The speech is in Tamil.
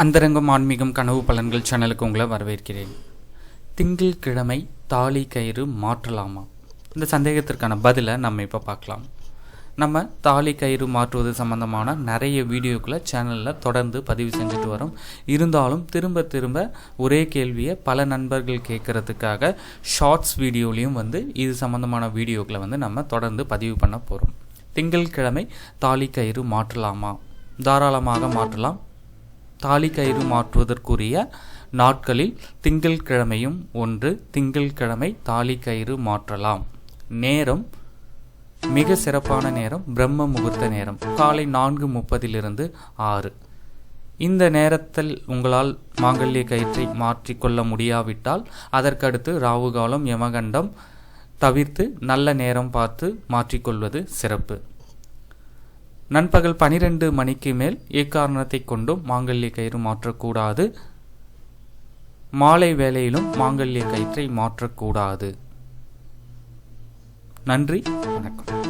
அந்தரங்கம் ஆன்மீகம் கனவு பலன்கள் சேனலுக்கு உங்களை வரவேற்கிறேன். திங்கள்கிழமை தாலி கயிறு மாற்றலாமா? இந்த சந்தேகத்திற்கான பதிலை நம்ம இப்போ பார்க்கலாம். நம்ம தாலி கயிறு மாற்றுவது சம்பந்தமான நிறைய வீடியோக்களை சேனலில் தொடர்ந்து பதிவு செஞ்சுட்டு வரோம். இருந்தாலும் திரும்ப திரும்ப ஒரே கேள்வியை பல நண்பர்கள் கேட்கறதுக்காக ஷார்ட்ஸ் வீடியோலையும் வந்து இது சம்பந்தமான வீடியோக்களை வந்து நம்ம தொடர்ந்து பதிவு பண்ண போகிறோம் திங்கள்கிழமை தாலி கயிறு மாற்றலாமா? தாராளமாக மாற்றலாம். தாலி கயிறு மாற்றுவதற்குரிய நாட்களில் திங்கள்கிழமையும் ஒன்று திங்கள்கிழமை தாலி கயிறு மாற்றலாம். நேரம் மிக சிறப்பான நேரம் பிரம்ம முகூர்த்த நேரம் காலை நான்கு முப்பதிலிருந்து ஆறு. இந்த நேரத்தில் உங்களால் மாங்கல்ய கயிற்றை மாற்றிக்கொள்ள முடியாவிட்டால் அதற்கடுத்து ராவுகாலம் யமகண்டம் தவிர்த்து நல்ல நேரம் பார்த்து மாற்றிக்கொள்வது சிறப்பு. நண்பகல் பனிரெண்டு மணிக்கு மேல் எக்காரணத்தை கொண்டும் மாங்கல்ய கயிறு மாற்றக்கூடாது. மாலை வேளையிலும் மாங்கல்ய கயிற்றை மாற்றக்கூடாது. நன்றி வணக்கம்.